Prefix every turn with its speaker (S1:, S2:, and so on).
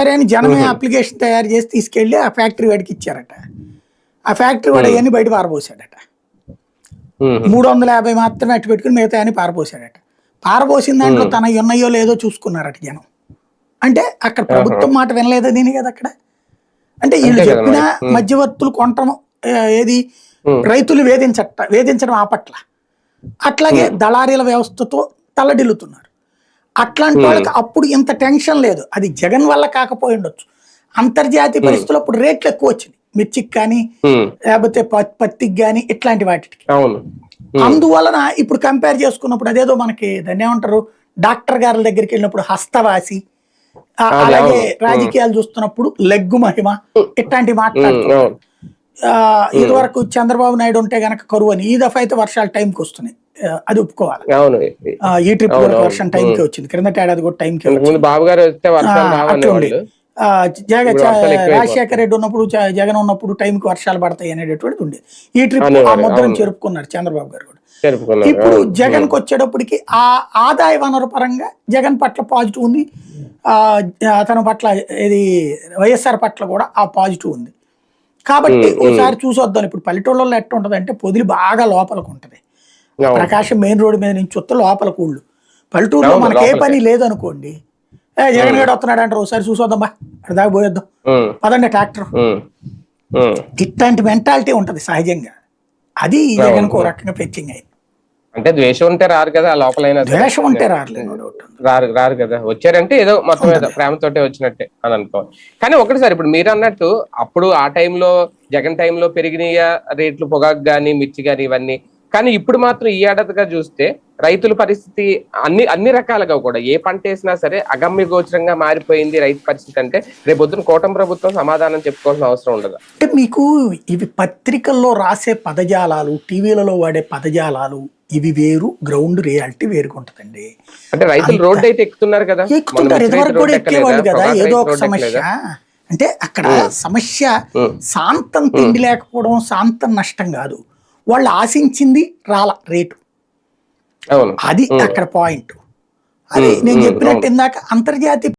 S1: సరే అని జనమే అప్లికేషన్ తయారు చేసి తీసుకెళ్ళి ఆ ఫ్యాక్టరీ వాడికి ఇచ్చారట. ఆ ఫ్యాక్టరీ వాడు అవన్నీ బయట పారబోసాడట. మూడు వందల యాభై మాత్రమే అట్టు పెట్టుకుని మిగతా అని పారబోసాడట. పారబోసిన దాంట్లో తన ఉన్నాయో లేదో చూసుకున్నారట జనం. అంటే అక్కడ ప్రభుత్వం మాట వినలేదా దీని కదా అక్కడ? అంటే వీళ్ళు చెప్పిన. మధ్యవర్తులు కొనటం ఏది? రైతులు వేధించట వేధించడం ఆపట్ల అట్లాగే దళారీల వ్యవస్థతో తల్లడిల్లుతున్నారు అట్లాంటి వాళ్ళకి అప్పుడు ఇంత టెన్షన్ లేదు. అది జగన్ వల్ల కాకపోయి ఉండొచ్చు. అంతర్జాతీయ పరిస్థితుల్లో అప్పుడు రేట్లు ఎక్కువ వచ్చినాయి. మిర్చికి కానీ లేకపోతే పత్తికి కానీ ఇట్లాంటి వాటికి. అందువలన ఇప్పుడు కంపేర్ చేసుకున్నప్పుడు అదేదో మనకి దాన్ని ఏమంటారు? డాక్టర్ గారి దగ్గరికి వెళ్ళినప్పుడు హస్తవాసి అలాగే. రాజకీయాలు చూస్తున్నప్పుడు లెగ్గు మహిమ ఇట్లాంటి మాట్లాడుతున్నారు ఇది వరకు చంద్రబాబు నాయుడు ఉంటే గనక కరువు అని. ఈ దఫా అయితే వర్షాలు టైంకి వస్తున్నాయి. అది ఒప్పుకోవాలి.
S2: అవును.
S1: ఈ ట్రిప్. వర్షం టైంకి వచ్చింది. క్రిందట ఏడాది కూడా టైంకి
S2: ఇంతకు ముందు బాబు గారు వస్తే వర్షాలు
S1: జగ. రాజశేఖర రెడ్డి ఉన్నప్పుడు జగన్ ఉన్నప్పుడు టైంకి వర్షాలు పడతాయి అనేటటువంటిది ఉండేది ఈ ట్రిప్ ఆ ముద్రను. చెరుపుకున్నారు చంద్రబాబు గారు కూడా. ఇప్పుడు. జగన్కి వచ్చేటప్పటికి ఆ ఆదాయ వనరు పరంగా జగన్ పట్ల పాజిటివ్ ఉంది. ఆ అతని పట్ల ఇది వైఎస్ఆర్ పట్ల కూడా ఆ పాజిటివ్ ఉంది. కాబట్టి ఒకసారి చూసొద్దాం. ఇప్పుడు పల్లెటూళ్ళలో ఎట్ట ఉంటది అంటే పొదిలి బాగా లోపలికి ఉంటది. ప్రకాశం మెయిన్ రోడ్ మీద నుంచి వస్తే లోపల కూళ్ళు. పల్లెటూరులో మనకి ఏ. పని లేదనుకోండి. ఏ జగన్ గడు వస్తున్నాడు అంటారు ఒకసారి చూసొద్దాం బా అక్కడ దాకా పోయేద్దాం. పదండి ట్రాక్టర్. ఇట్లాంటి మెంటాలిటీ ఉంటది సహజంగా. అది జగన్ ఒక రకంగా ఫెచ్చింగ్ అయింది.
S2: అంటే ద్వేషం ఉంటే రారు కదా సరే.
S1: ద్వేషం ఉంటే డౌట్.
S2: రారు రారు కదా. వచ్చారంటే ఏదో మొత్తం మీద ప్రేమతోటే వచ్చినట్టే అని అనుకోవాలి. కానీ ఒకటి సార్ ఇప్పుడు మీరు అన్నట్టు అప్పుడు ఆ టైంలో జగన్ టైంలో పెరిగినాయ రేట్లు పొగాకు గానీ మిర్చి గానీ ఇవన్నీ కానీ ఇప్పుడు మాత్రం ఈ ఏడాదిగా చూస్తే రైతుల పరిస్థితి అన్ని అన్ని రకాలుగా కూడా ఏ పంట వేసినా సరే అగమ్య గోచరంగా మారిపోయింది రైతు పరిస్థితి అంటే రేపు పొద్దున కూటమి ప్రభుత్వం సమాధానం చెప్పుకోవాల్సిన అవసరం ఉండదు.
S1: అంటే మీకు ఇవి పత్రికల్లో రాసే పదజాలాలు టీవీలలో వాడే పదజాలాలు ఇవి వేరు గ్రౌండ్ రియాలిటీ వేరుగా ఉంటదండి.
S2: అంటే రైతులు రోడ్డు అయితే ఎక్కుతున్నారు కదా.
S1: ఎక్కుతుంటారు. ఇదివరకు కూడా ఎక్కేవాళ్ళు? కదా ఏదో ఒక సమస్య? అంటే అక్కడ సమస్య. శాంతం తిండి లేకపోవడం శాంతం నష్టం కాదు. వాళ్ళు ఆశించింది రాల రేటు. అది అక్కడ పాయింట్. అది నేను చెప్పినట్టు ఇందాక అంతర్జాతీయ